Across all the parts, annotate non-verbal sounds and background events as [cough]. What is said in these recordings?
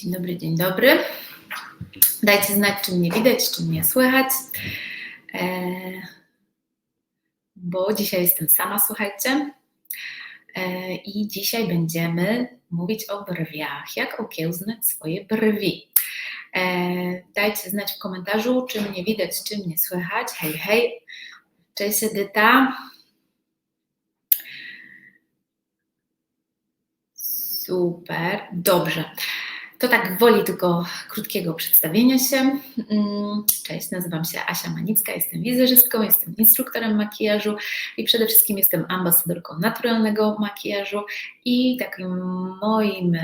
Dzień dobry, dzień dobry. Dajcie znać, czy mnie widać, czy mnie słychać. E, bo dzisiaj jestem sama, słuchajcie. E, I dzisiaj będziemy mówić o brwiach, jak okiełznać swoje brwi. E, dajcie znać w komentarzu, czy mnie widać, czy mnie słychać. Hej, hej. Cześć Edyta. Super, dobrze. To tak woli tylko krótkiego przedstawienia się. Mm, cześć, nazywam się Asia Manicka, jestem wizerzystką, jestem instruktorem makijażu i przede wszystkim jestem ambasadorką naturalnego makijażu i takim moim,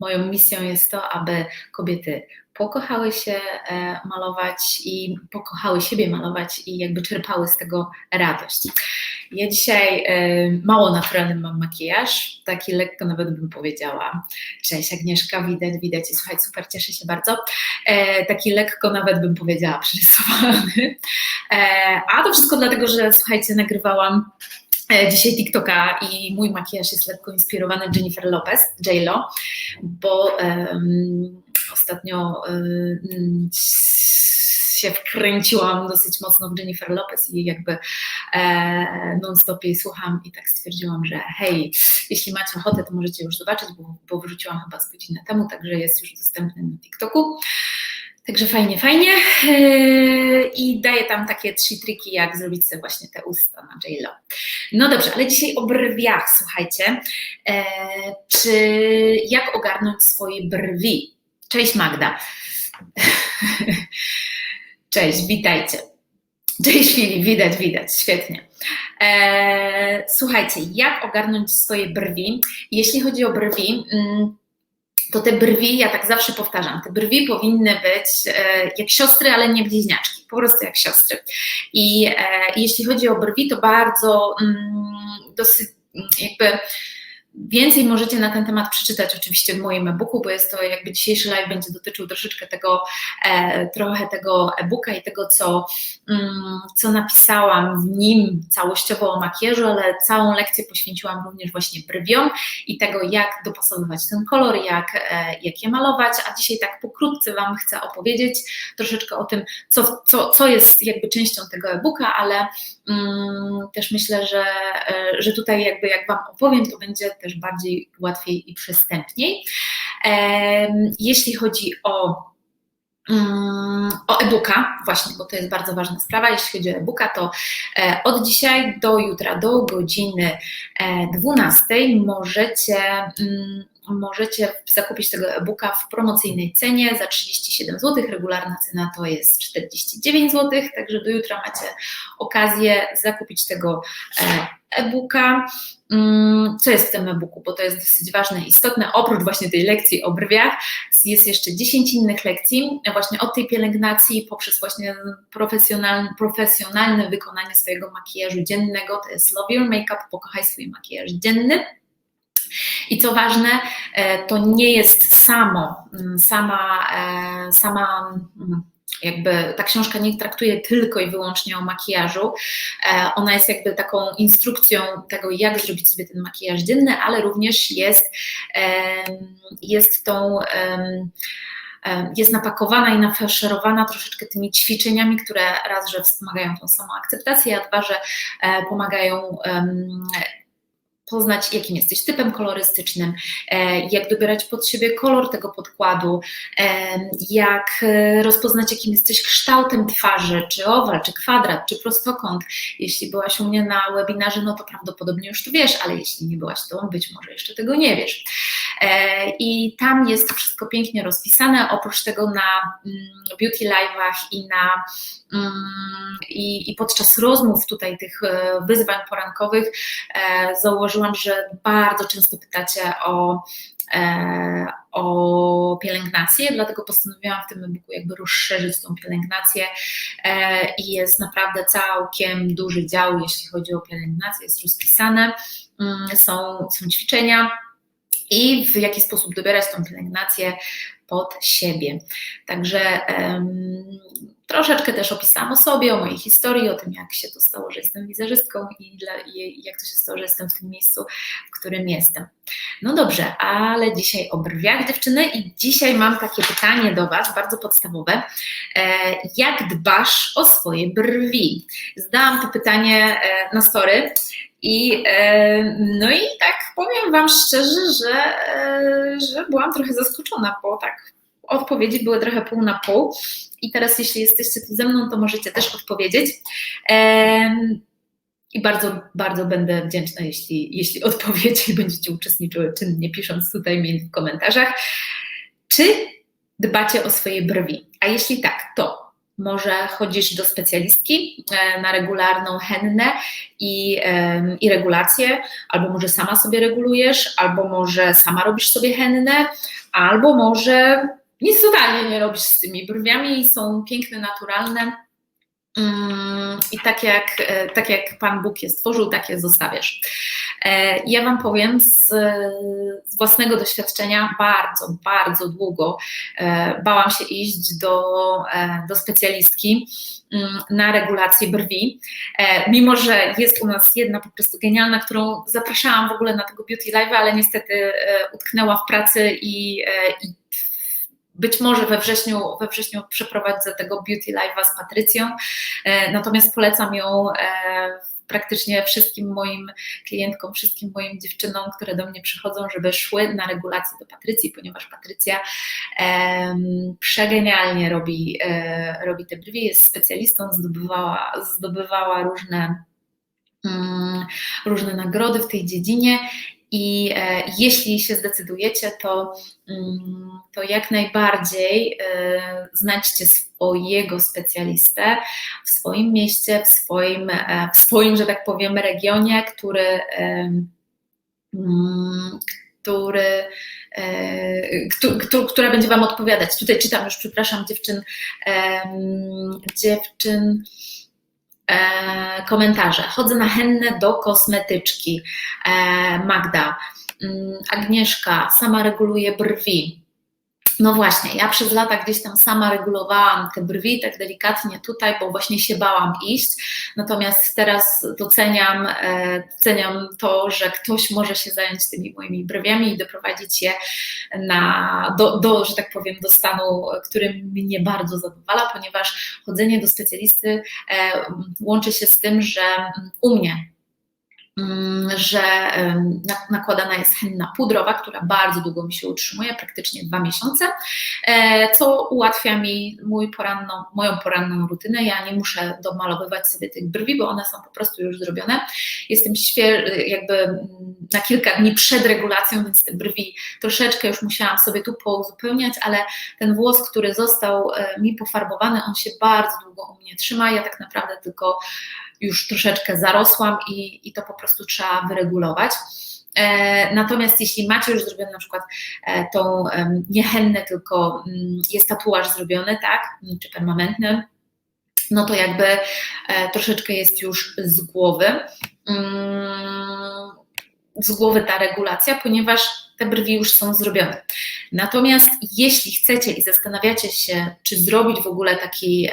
moją misją jest to, aby kobiety pokochały się e, malować i pokochały siebie malować i jakby czerpały z tego radość. Ja dzisiaj e, mało naturalny mam makijaż, taki lekko nawet bym powiedziała. Cześć Agnieszka, widać, widać i słuchaj, super, cieszę się bardzo. E, taki lekko nawet bym powiedziała przerysowany. A to wszystko dlatego, że słuchajcie, nagrywałam dzisiaj TikToka i mój makijaż jest lekko inspirowany Jennifer Lopez, J-Lo, bo um, ostatnio y, się wkręciłam dosyć mocno w Jennifer Lopez i jakby e, non-stop jej słucham i tak stwierdziłam, że hej, jeśli macie ochotę, to możecie już zobaczyć, bo, bo wrzuciłam chyba z godzinę temu, także jest już dostępny na TikToku. Także fajnie, fajnie. E, I daję tam takie trzy triki, jak zrobić sobie właśnie te usta na J-Lo. No dobrze, ale dzisiaj o brwiach, słuchajcie. E, czy jak ogarnąć swoje brwi? Cześć Magda. Cześć, witajcie. Cześć Filip, widać, widać, świetnie. Eee, słuchajcie, jak ogarnąć swoje brwi? Jeśli chodzi o brwi, mm, to te brwi, ja tak zawsze powtarzam, te brwi powinny być e, jak siostry, ale nie bliźniaczki, po prostu jak siostry. I e, jeśli chodzi o brwi, to bardzo mm, dosyć jakby Więcej możecie na ten temat przeczytać oczywiście w moim e-booku, bo jest to jakby dzisiejszy live będzie dotyczył troszeczkę tego, e, trochę tego e-booka i tego, co, mm, co napisałam w nim całościowo o makijażu, ale całą lekcję poświęciłam również właśnie brwiom i tego, jak dopasowywać ten kolor, jak, e, jak je malować, a dzisiaj tak pokrótce Wam chcę opowiedzieć troszeczkę o tym, co, co, co jest jakby częścią tego e-booka, ale też myślę, że, e, że tutaj jakby jak Wam opowiem, to będzie też bardziej łatwiej i przystępniej. Jeśli chodzi o mm, o e-booka, właśnie, bo to jest bardzo ważna sprawa. Jeśli chodzi o e-booka, to e, od dzisiaj do jutra, do godziny 12 e, możecie mm, możecie zakupić tego e-booka w promocyjnej cenie za 37 zł. Regularna cena to jest 49 zł, także do jutra macie okazję zakupić tego e, e-booka. Mm, co jest w tym e-booku, bo to jest dosyć ważne i istotne. Oprócz właśnie tej lekcji o brwiach, jest jeszcze 10 innych lekcji, właśnie od tej pielęgnacji poprzez właśnie profesjonalne, profesjonalne wykonanie swojego makijażu dziennego. To jest Love Your Makeup, pokochaj swój makijaż dzienny. I co ważne, e, to nie jest samo, mm, sama, e, sama mm, jakby ta książka nie traktuje tylko i wyłącznie o makijażu. E, ona jest jakby taką instrukcją tego, jak zrobić sobie ten makijaż dzienny, ale również jest, jest tą jest napakowana i nafaszerowana troszeczkę tymi ćwiczeniami, które raz, że wspomagają tą samą akceptację, a dwa, że pomagają poznać, jakim jesteś typem kolorystycznym, e, jak dobierać pod siebie kolor tego podkładu, e, jak e, rozpoznać, jakim jesteś kształtem twarzy, czy owal, czy kwadrat, czy prostokąt. Jeśli byłaś u mnie na webinarze, no to prawdopodobnie już to wiesz, ale jeśli nie byłaś, to być może jeszcze tego nie wiesz. I tam jest wszystko pięknie rozpisane. Oprócz tego na mm, beauty live'ach i na i, i podczas rozmów tutaj tych wyzwań porankowych założyłam zauważyłam, że bardzo często pytacie o, e, o pielęgnację, dlatego postanowiłam w tym e-booku jakby rozszerzyć tą pielęgnację e, i jest naprawdę całkiem duży dział, jeśli chodzi o pielęgnację, jest rozpisane, mm, są, są ćwiczenia i w jaki sposób dobierać tą pielęgnację pod siebie. Także um, troszeczkę też opisałam o sobie, o mojej historii, o tym, jak się to stało, że jestem wizerzystką i, dla, i jak to się stało, że jestem w tym miejscu, w którym jestem. No dobrze, ale dzisiaj o brwiach dziewczyny i dzisiaj mam takie pytanie do Was, bardzo podstawowe. E, jak dbasz o swoje brwi? Zdałam to pytanie e, na story i e, no i tak powiem Wam szczerze, że, że byłam trochę zaskoczona, bo tak odpowiedzi były trochę pół na pół. I teraz, jeśli jesteście tu ze mną, to możecie też odpowiedzieć. I bardzo, bardzo będę wdzięczna, jeśli, jeśli [laughs] odpowiecie i będziecie uczestniczyły czynnie, pisząc tutaj mi w komentarzach. Czy dbacie o swoje brwi? A jeśli tak, to może chodzisz do specjalistki e, na regularną hennę i, i regulację, albo może sama sobie regulujesz, albo może sama robisz sobie hennę, albo może nic totalnie nie robisz z tymi brwiami są piękne, naturalne. Mm, I tak jak, e, tak jak Pan Bóg je stworzył, tak je zostawiasz. E, ja Wam powiem z, z, własnego doświadczenia, bardzo, bardzo długo e, bałam się iść do, do specjalistki mm, na regulację brwi, mimo że jest u nas jedna po prostu genialna, którą zapraszałam w ogóle na tego Beauty Live, ale niestety utknęła w pracy i, i być może we wrześniu, we wrześniu przeprowadzę tego Beauty Live'a z Patrycją, e, natomiast polecam ją e, praktycznie wszystkim moim klientkom, wszystkim moim dziewczynom, które do mnie przychodzą, żeby szły na regulację do Patrycji, ponieważ Patrycja przegenialnie robi, e, robi te brwi, jest specjalistą, zdobywała, zdobywała różne mm, różne nagrody w tej dziedzinie i e, jeśli się zdecydujecie, to, mm, to jak najbardziej e, znajdźcie swojego specjalistę w swoim mieście, w swoim, e, w swoim, że tak powiem, regionie, który, mm, który, która będzie Wam odpowiadać. Tutaj czytam już, przepraszam, dziewczyn, dziewczyn komentarze. Chodzę na hennę do kosmetyczki. E, Magda, mm, Agnieszka, sama reguluje brwi. No właśnie, ja przez lata gdzieś tam sama regulowałam te brwi tak delikatnie tutaj, bo właśnie się bałam iść. Natomiast teraz doceniam, e, doceniam to, że ktoś może się zająć tymi moimi brwiami i doprowadzić je na, do, do, że tak powiem, do stanu, który mnie bardzo zadowala, ponieważ chodzenie do specjalisty e, łączy się z tym, że u mnie że nakładana jest henna pudrowa, która bardzo długo mi się utrzymuje, praktycznie dwa miesiące, e, co ułatwia mi mój poranną, moją poranną rutynę. Ja nie muszę domalowywać sobie tych brwi, bo one są po prostu już zrobione. Jestem jakby mm, na kilka dni przed regulacją, więc te brwi troszeczkę już musiałam sobie tu pouzupełniać, ale ten włos, który został e, mi pofarbowany, on się bardzo długo u mnie trzyma. Ja tak naprawdę tylko już troszeczkę zarosłam i, i to po prostu trzeba wyregulować. E, natomiast jeśli macie już zrobione na przykład e, tą niechętne, tylko mm, jest tatuaż zrobiony, tak, czy permanentny, no to jakby e, troszeczkę jest już z głowy. Mm, z głowy ta regulacja, ponieważ te brwi już są zrobione. Natomiast jeśli chcecie i zastanawiacie się, czy zrobić w ogóle taki,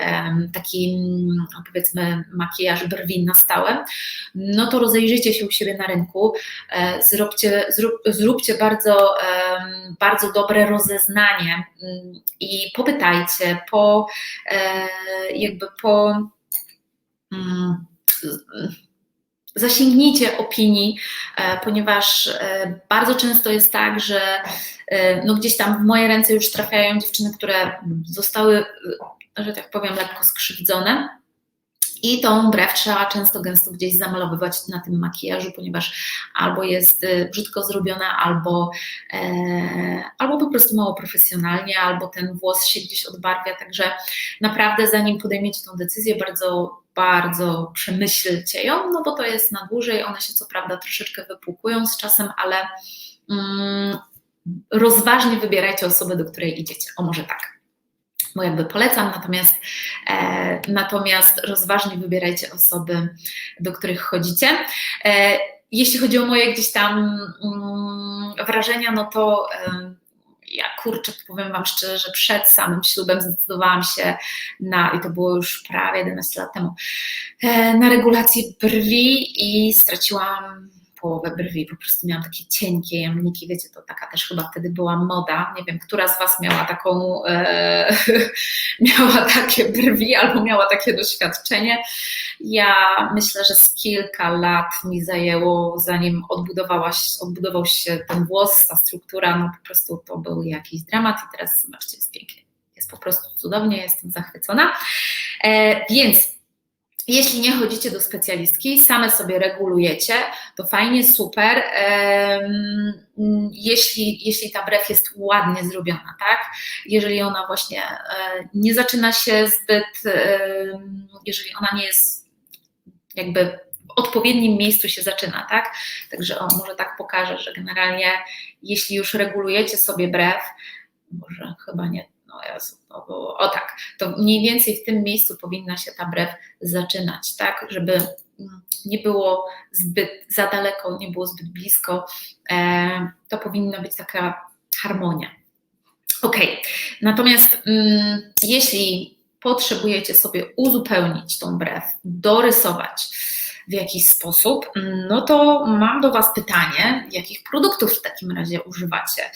taki no powiedzmy makijaż brwi na stałe, no to rozejrzyjcie się u siebie na rynku, e, zróbcie, zrób, zróbcie bardzo, bardzo dobre rozeznanie mm, i popytajcie po e, jakby po mm, zasięgnijcie opinii, e, ponieważ e, bardzo często jest tak, że e, no gdzieś tam w moje ręce już trafiają dziewczyny, które zostały, że tak powiem, lekko skrzywdzone. I tą brew trzeba często gęsto gdzieś zamalowywać na tym makijażu, ponieważ albo jest brzydko zrobiona, albo, e, albo po prostu mało profesjonalnie, albo ten włos się gdzieś odbarwia. Także naprawdę, zanim podejmiecie tą decyzję, bardzo bardzo przemyślcie ją, no bo to jest na dłużej, one się co prawda troszeczkę wypłukują z czasem, ale mm, rozważnie wybierajcie osobę, do której idziecie. O może tak. Bo jakby polecam, natomiast, e, natomiast rozważnie wybierajcie osoby, do których chodzicie. E, jeśli chodzi o moje gdzieś tam mm, wrażenia, no to e, ja kurczę, powiem Wam szczerze, że przed samym ślubem zdecydowałam się na, i to było już prawie 11 lat temu, e, na regulację brwi i straciłam połowę brwi, po prostu miałam takie cienkie jamniki, wiecie, to taka też chyba wtedy była moda, nie wiem, która z Was miała taką, e, [laughs] miała takie brwi albo miała takie doświadczenie. Ja myślę, że z kilka lat mi zajęło, zanim odbudowała, odbudował się ten włos, ta struktura, no po prostu to był jakiś dramat i teraz zobaczcie, jest pięknie, jest po prostu cudownie, jestem zachwycona. E, więc jeśli nie chodzicie do specjalistki, same sobie regulujecie, to fajnie, super. Jeśli, jeśli ta brew jest ładnie zrobiona, tak? Jeżeli ona właśnie e, nie zaczyna się zbyt, jeżeli ona nie jest jakby w odpowiednim miejscu się zaczyna, tak? Także o, może tak pokażę, że generalnie jeśli już regulujecie sobie brew, może chyba nie no Jezu, to było, o tak, to mniej więcej w tym miejscu powinna się ta brew zaczynać, tak, żeby mm, nie było zbyt za daleko, nie było zbyt blisko, e, to powinna być taka harmonia. Ok, natomiast mm, jeśli potrzebujecie sobie uzupełnić tą brew, dorysować w jakiś sposób, no to mam do Was pytanie, jakich produktów w takim razie używacie?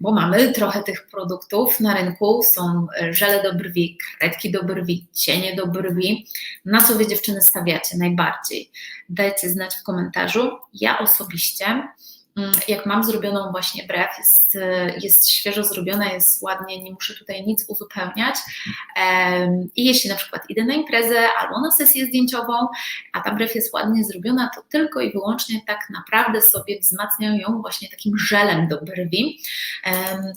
bo mamy trochę tych produktów na rynku. Są żele do brwi, kredki do brwi, cienie do brwi. Na co wy dziewczyny stawiacie najbardziej? Dajcie znać w komentarzu. Ja osobiście jak mam zrobioną właśnie brew, jest, jest świeżo zrobiona, jest ładnie, nie muszę tutaj nic uzupełniać. I jeśli na przykład idę na imprezę albo na sesję zdjęciową, a ta brew jest ładnie zrobiona, to tylko i wyłącznie tak naprawdę sobie wzmacniam ją właśnie takim żelem do brwi,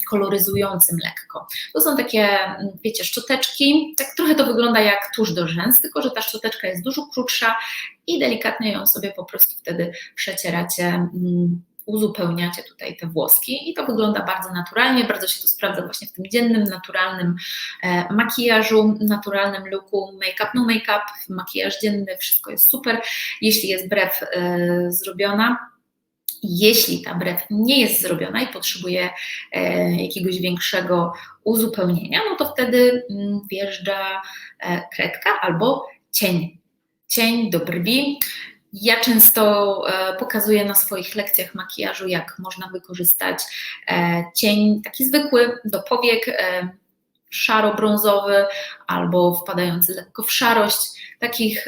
koloryzującym lekko. To są takie, wiecie, szczoteczki, tak trochę to wygląda jak tusz do rzęs, tylko że ta szczoteczka jest dużo krótsza i delikatnie ją sobie po prostu wtedy przecieracie mm, uzupełniacie tutaj te włoski i to wygląda bardzo naturalnie, bardzo się to sprawdza właśnie w tym dziennym, naturalnym e, makijażu, naturalnym looku, make-up, no make-up, makijaż dzienny, wszystko jest super. Jeśli jest brew e, zrobiona, jeśli ta brew nie jest zrobiona i potrzebuje e, jakiegoś większego uzupełnienia, no to wtedy mm, wjeżdża kredka albo cień. Cień do brwi. Ja często e, pokazuję na swoich lekcjach makijażu, jak można wykorzystać e, cień taki zwykły do powiek, e, szaro-brązowy albo wpadający lekko w szarość. Takich,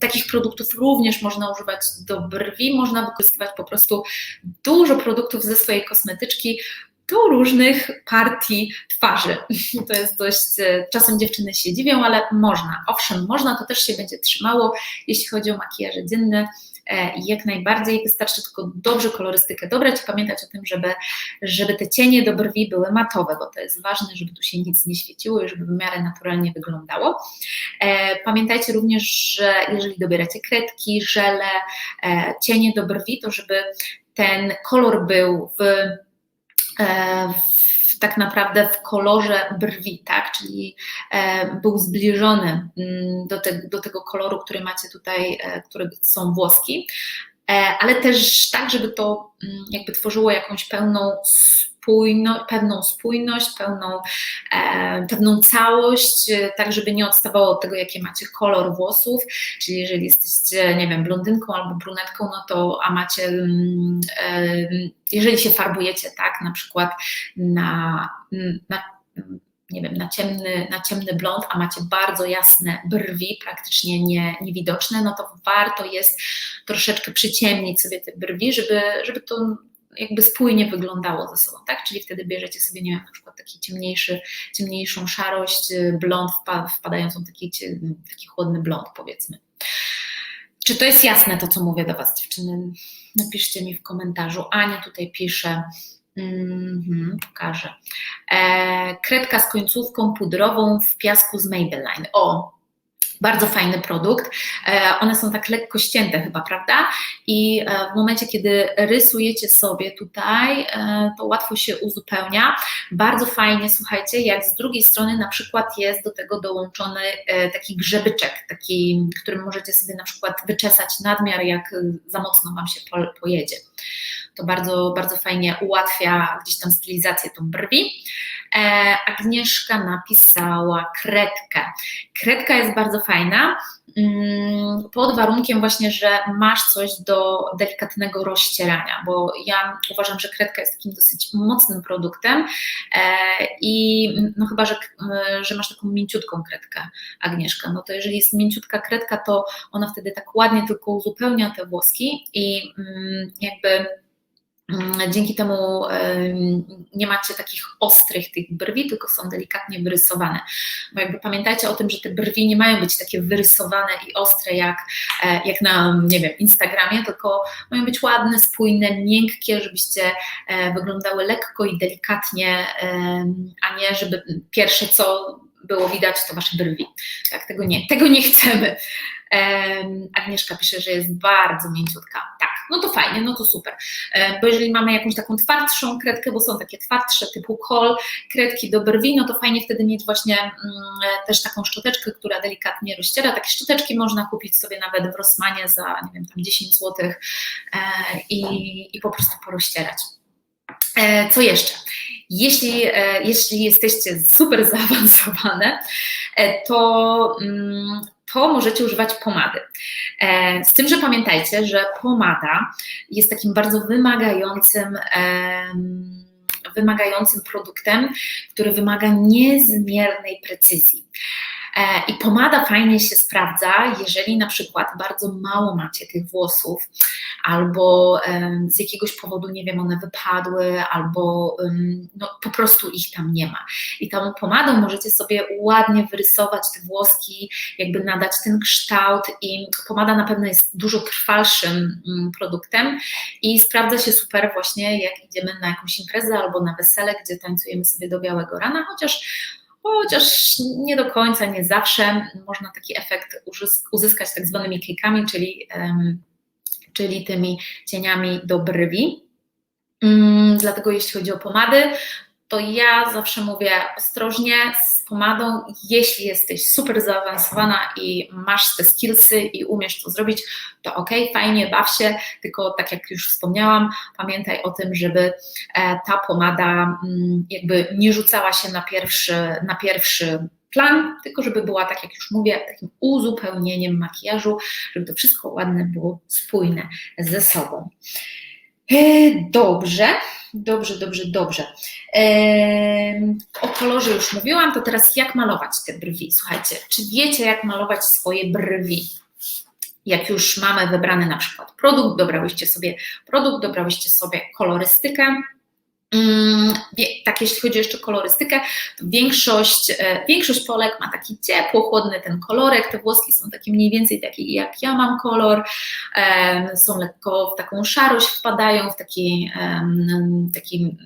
takich produktów również można używać do brwi, można wykorzystywać po prostu dużo produktów ze swojej kosmetyczki, do różnych partii twarzy. [laughs] To jest dość, e, czasem dziewczyny się dziwią, ale można. Owszem, można, to też się będzie trzymało, jeśli chodzi o makijaże dzienne. E, jak najbardziej wystarczy tylko dobrze kolorystykę dobrać i pamiętać o tym, żeby, żeby te cienie do brwi były matowe, bo to jest ważne, żeby tu się nic nie świeciło i żeby w miarę naturalnie wyglądało. E, pamiętajcie również, że jeżeli dobieracie kredki, żele, cienie do brwi, to żeby ten kolor był w w, tak naprawdę w kolorze brwi, tak? czyli e, był zbliżony mm, do, te, do tego koloru, który macie tutaj, e, które są włoski, ale też tak, żeby to mm, jakby tworzyło jakąś pełną spójno, pewną spójność, pełną, e, pewną całość, e, tak żeby nie odstawało od tego, jaki macie kolor włosów, czyli jeżeli jesteście, nie wiem, blondynką albo brunetką, no to a macie, mm, e, jeżeli się farbujecie, tak, na przykład na, na nie wiem, na ciemny, na ciemny blond, a macie bardzo jasne brwi, praktycznie nie, niewidoczne, no to warto jest troszeczkę przyciemnić sobie te brwi, żeby, żeby to jakby spójnie wyglądało ze sobą, tak? Czyli wtedy bierzecie sobie, nie wiem, na przykład taki ciemniejszy, ciemniejszą szarość, y, blond wpadającą taki, taki chłodny blond, powiedzmy. Czy to jest jasne to, co mówię do Was, dziewczyny? Napiszcie mi w komentarzu. Ania tutaj pisze, Mm, pokażę. E, kredka z końcówką pudrową w piasku z Maybelline. O, bardzo fajny produkt. E, one są tak lekko ścięte chyba, prawda? I e, w momencie, kiedy rysujecie sobie tutaj, e, to łatwo się uzupełnia. Bardzo fajnie, słuchajcie, jak z drugiej strony na przykład jest do tego dołączony taki grzebyczek, taki, którym możecie sobie na przykład wyczesać nadmiar, jak za mocno Wam się pojedzie. to bardzo, bardzo fajnie ułatwia gdzieś tam stylizację tą brwi. E, Agnieszka napisała kredkę. Kredka jest bardzo fajna, mm, pod warunkiem właśnie, że masz coś do delikatnego rozcierania, bo ja uważam, że kredka jest takim dosyć mocnym produktem e, i no chyba, że, e, że masz taką mięciutką kredkę, Agnieszka, no to jeżeli jest mięciutka kredka, to ona wtedy tak ładnie tylko uzupełnia te włoski i mm, jakby Mm, dzięki temu nie macie takich ostrych tych brwi, tylko są delikatnie wyrysowane. Bo jakby pamiętajcie o tym, że te brwi nie mają być takie wyrysowane i ostre jak, e, jak na, nie wiem, Instagramie, tylko mają być ładne, spójne, miękkie, żebyście e, wyglądały lekko i delikatnie, a nie żeby pierwsze co było widać, to wasze brwi. Tak, tego nie, tego nie chcemy. Agnieszka pisze, że jest bardzo mięciutka. Tak, no to fajnie, no to super. Bo jeżeli mamy jakąś taką twardszą kredkę, bo są takie twardsze typu kol, kredki do brwi, no to fajnie wtedy mieć właśnie mm, też taką szczoteczkę, która delikatnie rozciera. Takie szczoteczki można kupić sobie nawet w Rossmanie za, nie wiem, tam 10 zł e, i, i po prostu porozcierać. E, co jeszcze? Jeśli, e, jeśli jesteście super zaawansowane, to mm, to możecie używać pomady. E, z tym, że pamiętajcie, że pomada jest takim bardzo wymagającym, wymagającym produktem, który wymaga niezmiernej precyzji. E, I pomada fajnie się sprawdza, jeżeli na przykład bardzo mało macie tych włosów, albo z jakiegoś powodu, nie wiem, one wypadły, albo no, po prostu ich tam nie ma. I tą pomadą możecie sobie ładnie wyrysować te włoski, jakby nadać ten kształt i pomada na pewno jest dużo trwalszym mm, produktem i sprawdza się super właśnie jak idziemy na jakąś imprezę albo na wesele, gdzie tańcujemy sobie do białego rana, chociaż chociaż nie do końca, nie zawsze można taki efekt uzyskać tak zwanymi klikami, czyli, czyli tymi cieniami do brwi. Mm, dlatego jeśli chodzi o pomady, to ja zawsze mówię ostrożnie z pomadą, jeśli jesteś super zaawansowana i masz te skillsy i umiesz to zrobić, to ok, fajnie, baw się, tylko tak jak już wspomniałam, pamiętaj o tym, żeby e, ta pomada mm, jakby nie rzucała się na pierwszy, na pierwszy plan, tylko żeby była, tak jak już mówię, takim uzupełnieniem makijażu, żeby to wszystko ładne było spójne ze sobą. E, dobrze, dobrze, dobrze, dobrze. O kolorze już mówiłam, to teraz jak malować te brwi? Słuchajcie, czy wiecie, jak malować swoje brwi? Jak już mamy wybrany na przykład produkt, dobrałyście sobie produkt, dobrałyście sobie kolorystykę, tak, jeśli chodzi jeszcze o kolorystykę, to większość, e, większość Polek ma taki ciepło, chłodny ten kolorek, te włoski są takie mniej więcej takie jak ja mam kolor, są lekko w taką szarość wpadają, w taki, taki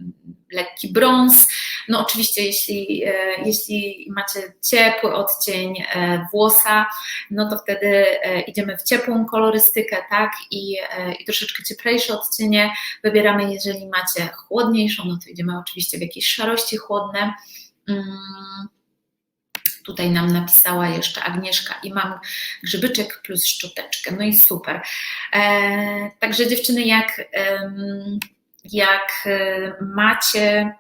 lekki brąz. No oczywiście, jeśli, e, jeśli macie ciepły odcień e, włosa, no to wtedy e, idziemy w ciepłą kolorystykę, tak, i, i troszeczkę cieplejsze odcienie wybieramy, jeżeli macie chłodniejszą, no to idziemy oczywiście w jakieś szarości chłodne. Mm, tutaj nam napisała jeszcze Agnieszka i mam grzybyczek plus szczoteczkę, no i super. Także dziewczyny, jak jak e, macie,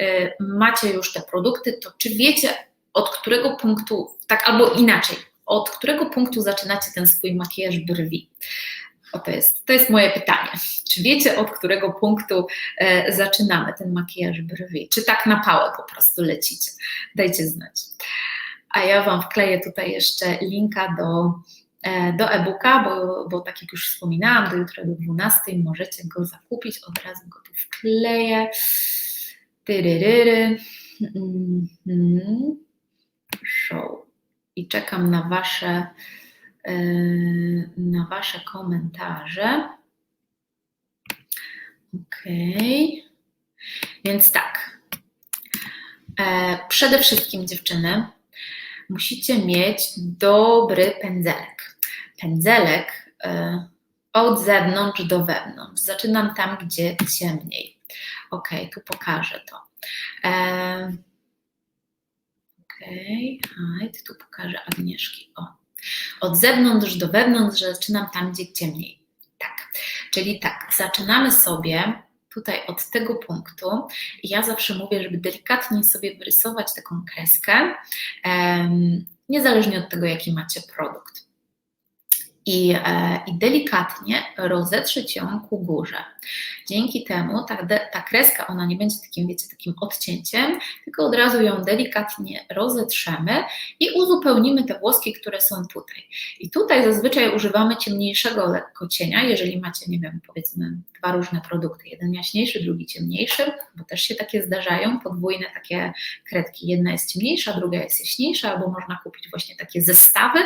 e, macie już te produkty, to czy wiecie od którego punktu, tak albo inaczej, od którego punktu zaczynacie ten swój makijaż brwi? O to jest, to jest moje pytanie. Czy wiecie, od którego punktu e, zaczynamy ten makijaż brwi? Czy tak na pałę po prostu lecicie? Dajcie znać. A ja Wam wkleję tutaj jeszcze linka do do e-booka, bo, bo tak jak już wspominałam, do jutra do 12 możecie go zakupić, od razu go tu wkleję. Tyryryry. Mm-hmm. Show. I czekam na Wasze, e, na Wasze komentarze. Ok. Więc tak. E, przede wszystkim, dziewczyny, musicie mieć dobry pędzelek pędzelek e, od zewnątrz do wewnątrz. Zaczynam tam, gdzie ciemniej. Ok, tu pokażę to. E, ok, tu pokażę Agnieszki. O. Od zewnątrz do wewnątrz zaczynam tam, gdzie ciemniej. Tak. Czyli tak, zaczynamy sobie tutaj od tego punktu. Ja zawsze mówię, żeby delikatnie sobie wyrysować taką kreskę, niezależnie od tego, jaki macie produkt i, e, i delikatnie rozetrzeć ją ku górze. Dzięki temu ta, ta kreska, ona nie będzie takim, wiecie, takim odcięciem, tylko od razu ją delikatnie rozetrzemy i uzupełnimy te włoski, które są tutaj. I tutaj zazwyczaj używamy ciemniejszego lekko cienia, jeżeli macie, nie wiem, powiedzmy dwa różne produkty, jeden jaśniejszy, drugi ciemniejszy, bo też się takie zdarzają, podwójne takie kredki. Jedna jest ciemniejsza, druga jest jaśniejsza, albo można kupić właśnie takie zestawy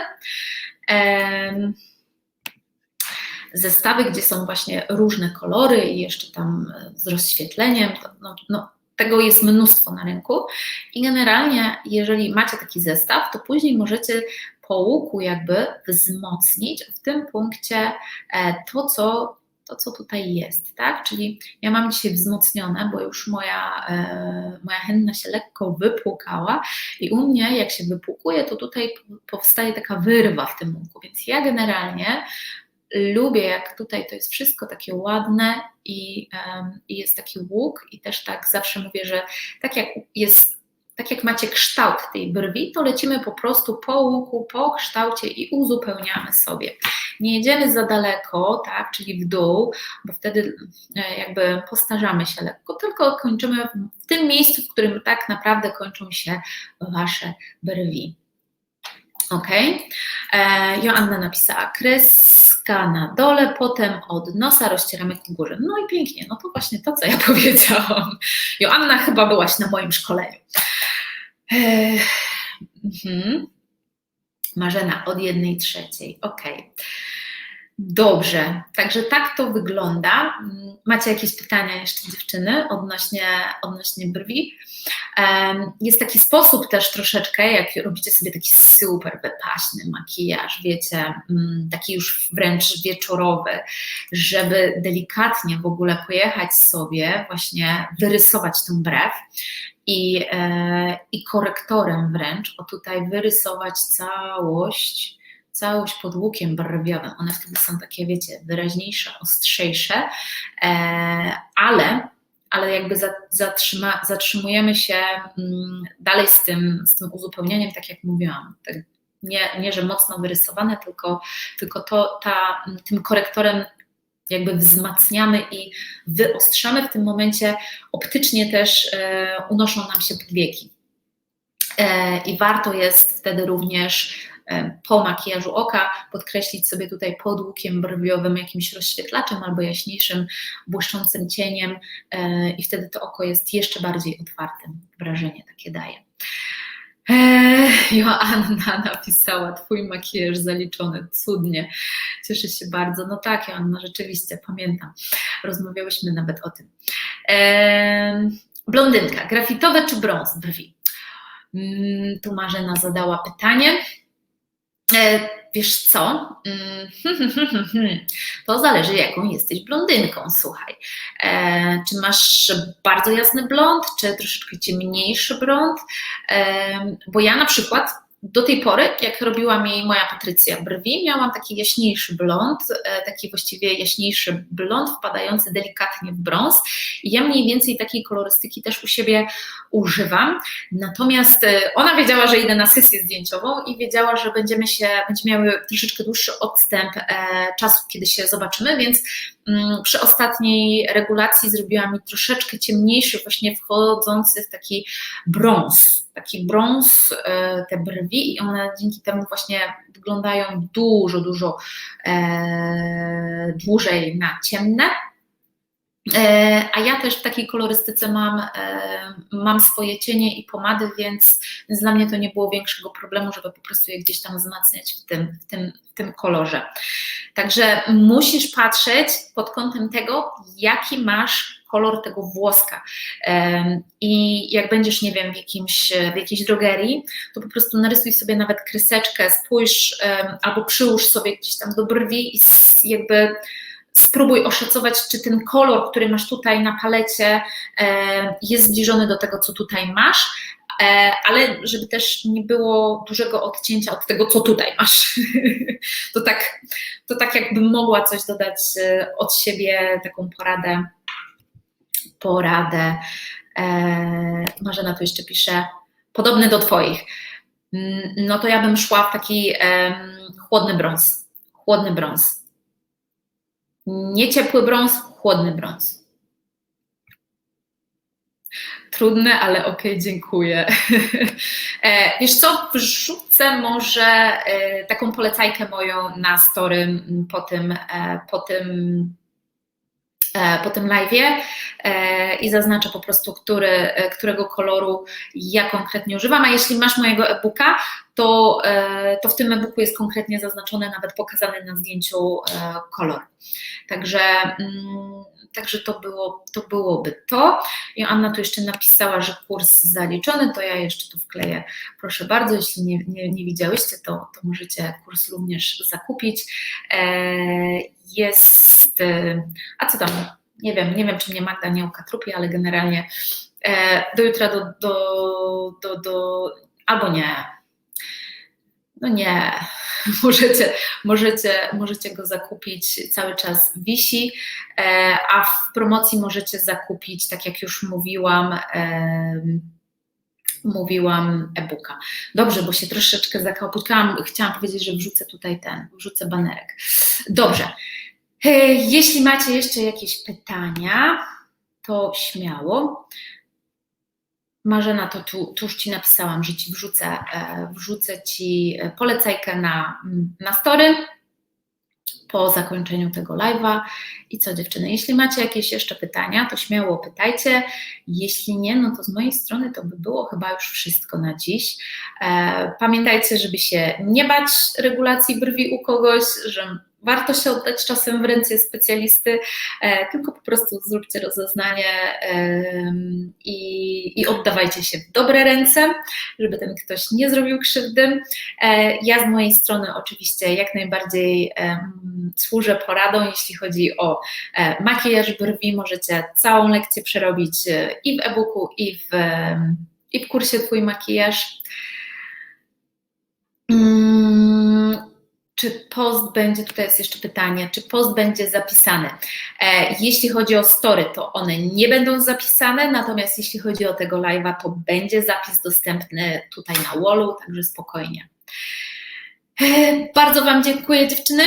zestawy, gdzie są właśnie różne kolory i jeszcze tam e, z rozświetleniem. No, no, tego jest mnóstwo na rynku i generalnie, jeżeli macie taki zestaw, to później możecie po łuku jakby wzmocnić w tym punkcie e, to, co to, co tutaj jest, tak? Czyli ja mam dzisiaj wzmocnione, bo już moja, e, moja henna się lekko wypłukała i u mnie, jak się wypłukuje, to tutaj powstaje taka wyrwa w tym łuku, więc ja generalnie lubię, jak tutaj to jest wszystko takie ładne i, um, i jest taki łuk i też tak zawsze mówię, że tak jak jest tak jak macie kształt tej brwi, to lecimy po prostu po łuku, po kształcie i uzupełniamy sobie. Nie jedziemy za daleko, tak, czyli w dół, bo wtedy e, jakby postarzamy się lekko, tylko kończymy w tym miejscu, w którym tak naprawdę kończą się wasze brwi. Ok. E, Joanna napisała na dole, potem od nosa rozcieramy ku górze. No i pięknie, no to właśnie to, co ja [laughs] powiedziałam. Joanna, chyba byłaś na moim szkoleniu. Mhm. Marzena od jednej trzeciej. Ok. Dobrze, także tak to wygląda. Macie jakieś pytania jeszcze dziewczyny odnośnie, odnośnie brwi? Jest taki sposób też troszeczkę, jak robicie sobie taki super wypaśny makijaż, wiecie, mm, taki już wręcz wieczorowy, żeby delikatnie w ogóle pojechać sobie, właśnie wyrysować tą brew i, e, i korektorem wręcz, o tutaj wyrysować całość całość pod łukiem barwiowym. One wtedy są takie, wiecie, wyraźniejsze, ostrzejsze, e, ale, ale jakby zatrzyma, zatrzymujemy się mm, dalej z tym, z tym uzupełnieniem, tak jak mówiłam. Tak nie, nie, że mocno wyrysowane, tylko, tylko to, ta, tym korektorem jakby wzmacniamy i wyostrzamy w tym momencie optycznie też e, unoszą nam się podwieki. E, I warto jest wtedy również po makijażu oka, podkreślić sobie tutaj pod łukiem brwiowym jakimś rozświetlaczem albo jaśniejszym, błyszczącym cieniem e, i wtedy to oko jest jeszcze bardziej otwarte. Wrażenie takie daje. Eee, Joanna [laughs] napisała, twój makijaż zaliczony, cudnie, cieszę się bardzo. No tak, Joanna, rzeczywiście, pamiętam, rozmawiałyśmy nawet o tym. Blondynka, grafitowe czy brąz brwi? Mm, tu Marzena zadała pytanie. E, wiesz co? Mm, [laughs] to zależy, jaką jesteś blondynką, słuchaj. E, czy masz bardzo jasny blond, czy troszeczkę ciemniejszy blond? E, bo ja na przykład do tej pory, jak robiła mi moja Patrycja brwi, miałam taki jaśniejszy blond, e, taki właściwie jaśniejszy blond, wpadający delikatnie w brąz. I ja mniej więcej takiej kolorystyki też u siebie używam. Natomiast e, ona wiedziała, że idę na sesję zdjęciową i wiedziała, że będziemy się, będziemy miały troszeczkę dłuższy odstęp e, czasu, kiedy się zobaczymy, więc mm, przy ostatniej regulacji zrobiła mi troszeczkę ciemniejszy, właśnie wchodzący w taki brąz taki brąz, e, te brwi i one dzięki temu właśnie wyglądają dużo, dużo e, dłużej na ciemne. E, a ja też w takiej kolorystyce mam, mam swoje cienie i pomady, więc dla mnie to nie było większego problemu, żeby po prostu je gdzieś tam wzmacniać w tym, w tym, w tym kolorze. Także musisz patrzeć pod kątem tego, jaki masz kolor tego włoska. I jak będziesz, nie wiem, w, jakimś, w jakiejś drogerii, to po prostu narysuj sobie nawet kryseczkę, spójrz albo przyłóż sobie gdzieś tam do brwi i jakby spróbuj oszacować, czy ten kolor, który masz tutaj na palecie, jest zbliżony do tego, co tutaj masz. e, ale żeby też nie było dużego odcięcia od tego, co tutaj masz. [laughs] To tak, to tak jakbym mogła coś dodać e, od siebie, taką poradę, poradę. E, Marzena tu jeszcze pisze, podobny do Twoich. Mm, No to ja bym szła w taki em, chłodny brąz. Chłodny brąz. Nie ciepły brąz, chłodny brąz. Trudne, ale okej, dziękuję. [laughs] E, Wiesz co, wrzucę może e, taką polecajkę moją na story po tym, e, po tym, e, po tym live'ie e, i zaznaczę po prostu, który, e, którego koloru ja konkretnie używam, a jeśli masz mojego e-booka, to, e, to w tym e-booku jest konkretnie zaznaczony, nawet pokazany na zdjęciu e, kolor. Także, mm, także to, było, to byłoby to. I Anna tu jeszcze napisała, że kurs zaliczony, to ja jeszcze tu wkleję. Proszę bardzo, jeśli nie, nie, nie widziałyście, to, to możecie kurs również zakupić. E, jest, e, a co tam, nie wiem, nie wiem, czy mnie Magda nie ukatrupi, ale generalnie e, do jutra do, do, do, do albo nie, no nie, [laughs] możecie, możecie, możecie go zakupić, cały czas wisi, e, a w promocji możecie zakupić, tak jak już mówiłam, mówiłam e-booka. Dobrze, bo się troszeczkę zakałputkałam, chciałam powiedzieć, że wrzucę tutaj ten, wrzucę banerek. Dobrze, E, jeśli macie jeszcze jakieś pytania, to śmiało. Marzena, to tu, tu już Ci napisałam, że Ci wrzucę, e, wrzucę Ci e, polecajkę na, na story po zakończeniu tego live'a. I co dziewczyny, jeśli macie jakieś jeszcze pytania, to śmiało pytajcie. Jeśli nie, no to z mojej strony to by było chyba już wszystko na dziś. E, Pamiętajcie, żeby się nie bać regulacji brwi u kogoś, że warto się oddać czasem w ręce specjalisty, e, tylko po prostu zróbcie rozeznanie i, i oddawajcie się w dobre ręce, żeby ten ktoś nie zrobił krzywdy. E, Ja z mojej strony oczywiście jak najbardziej służę poradą, jeśli chodzi o e, makijaż brwi. Możecie całą lekcję przerobić i w e-booku, i w, i w kursie Twój makijaż. Mm, czy post będzie, tutaj jest jeszcze pytanie, czy post będzie zapisany? E, jeśli chodzi o story, to one nie będą zapisane, natomiast jeśli chodzi o tego live'a, to będzie zapis dostępny tutaj na wallu, także spokojnie. E, bardzo Wam dziękuję dziewczyny.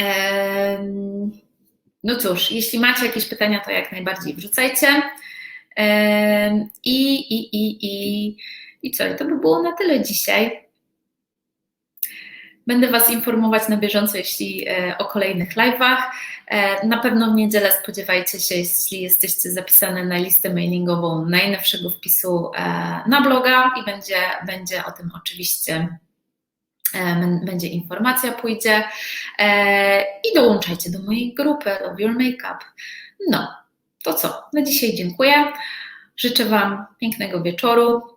E, no cóż, jeśli macie jakieś pytania, to jak najbardziej wrzucajcie. E, I, i, i, i, i co? I to by było na tyle dzisiaj. Będę Was informować na bieżąco, jeśli e, o kolejnych live'ach. E, Na pewno w niedzielę spodziewajcie się, jeśli jesteście zapisane na listę mailingową najnowszego wpisu e, na bloga i będzie, będzie o tym oczywiście będzie informacja, pójdzie i dołączajcie do mojej grupy Love Your Makeup. No, to co? Na dzisiaj dziękuję. Życzę Wam pięknego wieczoru.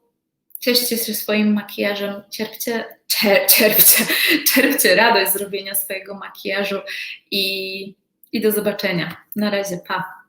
Cieszcie się swoim makijażem, cierpcie, cier, cierpcie, czerpcie radość z robienia swojego makijażu i, i do zobaczenia. Na razie, pa.